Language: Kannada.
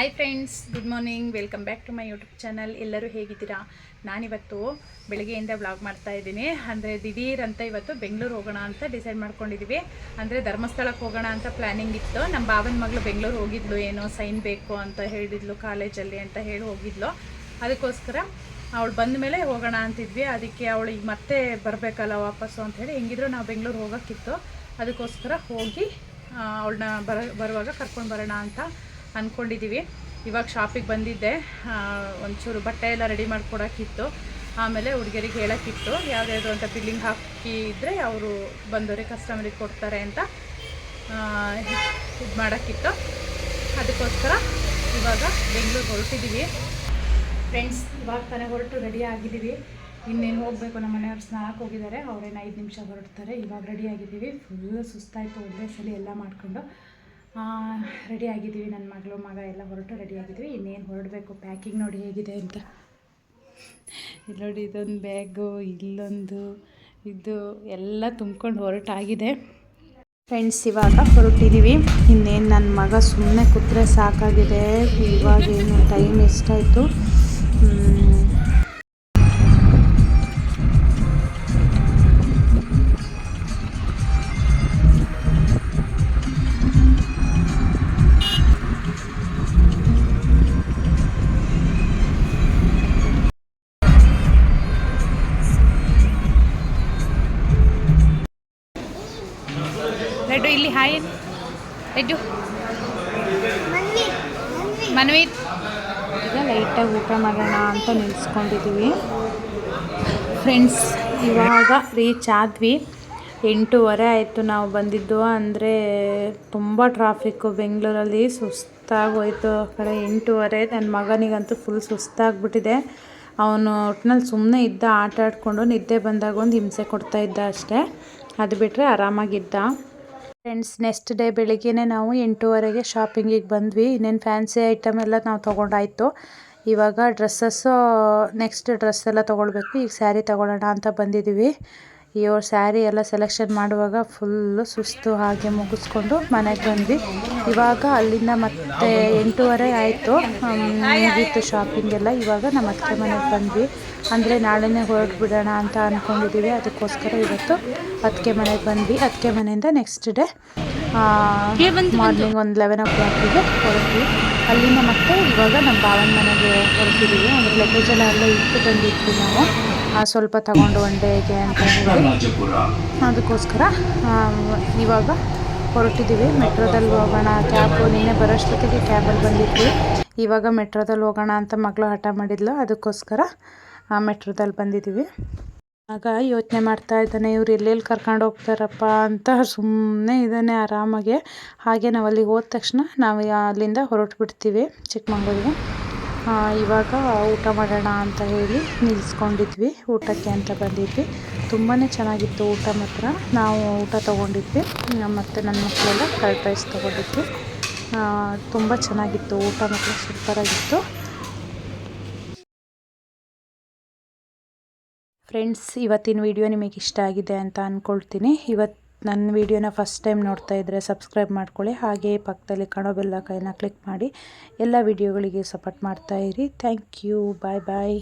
Hi friends good morning welcome back to my YouTube channel ಎಲ್ಲರೂ ಹೇಗಿದ್ದೀರಾ? ನಾನಿವತ್ತು ಬೆಳಗ್ಗೆಯಿಂದ ವ್ಲಾಗ್ ಮಾಡ್ತಾ ಇದ್ದೀನಿ. ಅಂದರೆ ದಿಢೀರ್ ಅಂತ ಇವತ್ತು ಬೆಂಗಳೂರು ಹೋಗೋಣ ಅಂತ ಡಿಸೈಡ್ ಮಾಡ್ಕೊಂಡಿದ್ದೀವಿ ಅಂದರೆ ಧರ್ಮಸ್ಥಳಕ್ಕೆ ಹೋಗೋಣ ಅಂತ ಪ್ಲ್ಯಾನಿಂಗ್ ಇತ್ತು. ನಮ್ಮ ಬಾವನ ಮಗಳು ಬೆಂಗಳೂರು ಹೋಗಿದ್ಲು, ಏನೋ ಸೈನ್ ಬೇಕು ಅಂತ ಹೇಳಿದ್ಲು ಕಾಲೇಜಲ್ಲಿ ಅಂತ ಹೇಳಿ ಹೋಗಿದ್ಲು. ಅದಕ್ಕೋಸ್ಕರ ಅವಳು ಬಂದ ಮೇಲೆ ಹೋಗೋಣ ಅಂತಿದ್ವಿ. ಅದಕ್ಕೆ ಅವಳು ಈಗ ಮತ್ತೆ ಬರಬೇಕಲ್ಲ ವಾಪಸ್ಸು ಅಂತ ಹೇಳಿ ಹೆಂಗಿದ್ರು ನಾವು ಬೆಂಗಳೂರು ಹೋಗೋಕ್ಕಿತ್ತು. ಅದಕ್ಕೋಸ್ಕರ ಹೋಗಿ ಅವಳನ್ನ ಬರ, ಬರುವಾಗ ಕರ್ಕೊಂಡು ಬರೋಣ ಅಂತ ಅಂದ್ಕೊಂಡಿದ್ದೀವಿ ಇವಾಗ ಶಾಪಿಗೆ ಬಂದಿದ್ದೆ. ಒಂಚೂರು ಬಟ್ಟೆ ಎಲ್ಲ ರೆಡಿ ಮಾಡ್ಕೊಡೋಕ್ಕಿತ್ತು. ಆಮೇಲೆ ಹುಡುಗಿಯರಿಗೆ ಹೇಳೋಕ್ಕಿತ್ತು. ಯಾವುದ್ಯಾವುದು ಅಂತ ಬಿಲ್ಲಿಂಗ್ ಹಾಕಿದ್ರೆ ಅವರು ಬಂದವರಿಗೆ ಕಸ್ಟಮರಿಗೆ ಕೊಡ್ತಾರೆ ಅಂತ ಇದು ಮಾಡೋಕ್ಕಿತ್ತು. ಅದಕ್ಕೋಸ್ಕರ ಇವಾಗ ಬೆಂಗಳೂರು ಹೊರಟಿದ್ದೀವಿ ಫ್ರೆಂಡ್ಸ್ ಇವಾಗ ತಾನೇ ಹೊರಟು ರೆಡಿ ಆಗಿದ್ದೀವಿ. ಇನ್ನೇನು ಹೋಗಬೇಕು? ನಮ್ಮ ಮನೆಯವ್ರು ಸ್ನಾನಕ್ಕೆ ಹೋಗಿದ್ದಾರೆ. ಅವ್ರೇನು ಐದು ನಿಮಿಷ ಹೊರಡ್ತಾರೆ. ಇವಾಗ ರೆಡಿ ಆಗಿದ್ದೀವಿ. ಫುಲ್ ಸುಸ್ತಾಯಿತು. ಒಂದೇ ಸಲ ಎಲ್ಲ ಮಾಡಿಕೊಂಡು. ರೆಡಿ ಆಗಿದ್ದೀವಿ ನನ್ನ ಮಗಳು, ಮಗ ಎಲ್ಲ ಹೊರಟು ರೆಡಿ ಆಗಿದ್ದೀವಿ. ಇನ್ನೇನು ಹೊರಡಬೇಕು? ಪ್ಯಾಕಿಂಗ್ ನೋಡಿ ಹೇಗಿದೆ ಅಂತ. ಇಲ್ಲಿ ನೋಡಿ, ಇದೊಂದು ಬ್ಯಾಗು ಇಲ್ಲೊಂದು, ಇದು ಎಲ್ಲ ತುಂಬ್ಕೊಂಡು ಹೊರಟಾಗಿದೆ. ಫ್ರೆಂಡ್ಸ್ ಇವಾಗ ಹೊರಟಿದ್ದೀವಿ ಇನ್ನೇನು ನನ್ನ ಮಗ ಸುಮ್ಮನೆ ಕೂತ್ರೆ ಸಾಕಾಗಿದೆ. ಇವಾಗೇನು ಟೈಮ್ ಎಷ್ಟಾಯಿತು? ರೆಡ್ಡು ಇಲ್ಲಿ ಹಾಯ್. ಲಡ್ಡು ಮನ್ವೀತ್ ಈಗ ಲೈಟಾಗಿ ಊಟ ಮಾಡೋಣ ಅಂತ ನಿಲ್ಸ್ಕೊಂಡಿದ್ದೀವಿ ಫ್ರೆಂಡ್ಸ್ ಇವಾಗ ರೀಚ್ ಆದ್ವಿ ಎಂಟೂವರೆ ಆಯಿತು ನಾವು ಬಂದಿದ್ದು. ಅಂದರೆ ತುಂಬ ಟ್ರಾಫಿಕ್ಕು ಬೆಂಗಳೂರಲ್ಲಿ ಸುಸ್ತಾಗೋಯ್ತು. ಆ ಕಡೆ ಎಂಟೂವರೆ ನನ್ನ ಮಗನಿಗಂತೂ ಫುಲ್ ಸುಸ್ತಾಗ್ಬಿಟ್ಟಿದೆ. ಅವನು ಒಟ್ಟಿನಲ್ಲಿ ಸುಮ್ಮನೆ ಇದ್ದ ಆಟ ಆಡಿಕೊಂಡು ನಿದ್ದೆ ಬಂದಾಗ ಒಂದು ಹಿಂಸೆ ಕೊಡ್ತಾ ಇದ್ದ ಅಷ್ಟೇ. ಅದು ಬಿಟ್ಟರೆ ಆರಾಮಾಗಿದ್ದ. ಫ್ರೆಂಡ್ಸ್ ನೆಕ್ಸ್ಟ್ ಡೇ ಬೆಳಿಗ್ಗೆನೇ ನಾವು ಎಂಟೂವರೆಗೆ ಶಾಪಿಂಗಿಗೆ ಬಂದ್ವಿ. ಇನ್ನೇನು ಫ್ಯಾನ್ಸಿ ಐಟಮ್ ಎಲ್ಲ ನಾವು ತೊಗೊಂಡಾಯ್ತು. ಇವಾಗ ಡ್ರೆಸ್ಸಸ್ಸು ನೆಕ್ಸ್ಟ್ ಡ್ರೆಸ್ ಎಲ್ಲ ತೊಗೊಳ್ಬೇಕು. ಈಗ ಸ್ಯಾರಿ ತೊಗೊಳ್ಳೋಣ ಅಂತ ಬಂದಿದ್ದೀವಿ ಇವ್ರ ಸ್ಯಾರಿ ಎಲ್ಲ ಸೆಲೆಕ್ಷನ್ ಮಾಡುವಾಗ ಫುಲ್ಲು ಸುಸ್ತು ಹಾಗೆ ಮುಗಿಸ್ಕೊಂಡು ಮನೆಗೆ ಬಂದ್ವಿ. ಇವಾಗ ಅಲ್ಲಿಂದ ಮತ್ತೆ ಎಂಟೂವರೆ ಆಯಿತು. ಮುಗೀತು ಶಾಪಿಂಗ್ ಎಲ್ಲ. ಇವಾಗ ನಮ್ಮ ಅತ್ತೆ ಮನೆಗೆ ಬಂದ್ವಿ. ಅಂದರೆ ನಾಳೆನೇ ಹೊರಟ್ಬಿಡೋಣ ಅಂತ ಅಂದ್ಕೊಂಡಿದ್ದೀವಿ ಅದಕ್ಕೋಸ್ಕರ ಇವತ್ತು ಅತ್ತಿಗೆ ಮನೆಗೆ ಬಂದ್ವಿ. ಅತ್ತಿಗೆ ಮನೆಯಿಂದ ನೆಕ್ಸ್ಟ್ ಡೇ ಮಾರ್ನಿಂಗ್ ಒಂದು ಲೆವೆನ್ ಓ ಕ್ಲಾಕಿಗೆ ಹೊರಟ್ವಿ. ಅಲ್ಲಿಂದ ಮತ್ತೆ ಇವಾಗ ನಮ್ಮ ಬಾವನ ಮನೆಗೆ ಹೊರಟಿದ್ದೀವಿ ಅಂದರೆ ಲಗೇಜ್ ಎಲ್ಲ ಅಲ್ಲೇ ಇಟ್ಟು ಬಂದಿದ್ವಿ ನಾವು. ಸ್ವಲ್ಪ ತಗೊಂಡು ಒನ್ ಡೇಗೆ ಅಂತ ಹೇಳಿ. ಅದಕ್ಕೋಸ್ಕರ ಆ, ಇವಾಗ ಹೊರಟಿದ್ದೀವಿ. ಮೆಟ್ರೋದಲ್ಲಿ ಹೋಗೋಣ ಕ್ಯಾಬು ನಿನ್ನೆ ಬರೋಷ್ಟೊತ್ತಿಗೆ ಕ್ಯಾಬಲ್ಲಿ ಬಂದಿದ್ವಿ. ಇವಾಗ ಮೆಟ್ರೋದಲ್ಲಿ ಹೋಗೋಣ ಅಂತ ಮಗಳು ಹಠ ಮಾಡಿದ್ಲು. ಅದಕ್ಕೋಸ್ಕರ ಆ ಮೆಟ್ರೋದಲ್ಲಿ ಬಂದಿದ್ದೀವಿ. ಆಗ ಯೋಚನೆ ಮಾಡ್ತಾ ಇದ್ದಾನೆ ಇವ್ರು ಎಲ್ಲೆಲ್ಲಿ ಕರ್ಕೊಂಡು ಹೋಗ್ತಾರಪ್ಪ ಅಂತ ಸುಮ್ಮನೆ ಇದ್ದಾನೆ ಆರಾಮಾಗೆ. ಹಾಗೆ ನಾವು ಅಲ್ಲಿಗೆ ಹೋದ ತಕ್ಷಣ ನಾವು ಅಲ್ಲಿಂದ ಹೊರಟುಬಿಡ್ತೀವಿ ಚಿಕ್ಕಮಂಗ್ಳೂರಿಗೆ. ಆ, ಇವಾಗ ಊಟ ಮಾಡೋಣ ಅಂತ ಹೇಳಿ ನಿಲ್ಲಿಸ್ಕೊಂಡಿದ್ವಿ ಊಟಕ್ಕೆ ಅಂತ ಬಂದಿದ್ವಿ. ತುಂಬಾ ಚೆನ್ನಾಗಿತ್ತು ಊಟ ಮಾತ್ರ. ನಾವು ಊಟ ತೊಗೊಂಡಿದ್ವಿ. ಮತ್ತು ನನ್ನ ಮಕ್ಕಳೆಲ್ಲ ಫ್ರೈಡ್ ರೈಸ್ ತೊಗೊಂಡಿದ್ವಿ. ತುಂಬ ಚೆನ್ನಾಗಿತ್ತು. ಊಟ ಮಾತ್ರ ಸೂಪರಾಗಿತ್ತು. ಫ್ರೆಂಡ್ಸ್, ಇವತ್ತಿನ ವಿಡಿಯೋ ನಿಮಗೆ ಇಷ್ಟ ಆಗಿದೆ ಅಂತ ಅಂದ್ಕೊಳ್ತೀನಿ ಇವತ್ತು ನನ್ನ ವಿಡಿಯೋನ ಫಸ್ಟ್ ಟೈಮ್ ನೋಡ್ತಾ ಇದ್ದರೆ ಸಬ್ಸ್ಕ್ರೈಬ್ ಮಾಡ್ಕೊಳ್ಳಿ. ಹಾಗೆ ಪಕ್ಕದಲ್ಲಿ ಕಾಣೋ ಬೆಲ್ಲ ಕೈನ ಕ್ಲಿಕ್ ಮಾಡಿ. ಎಲ್ಲ ವಿಡಿಯೋಗಳಿಗೆ ಸಪೋರ್ಟ್ ಮಾಡ್ತಾ ಇರಿ. Thank you bye bye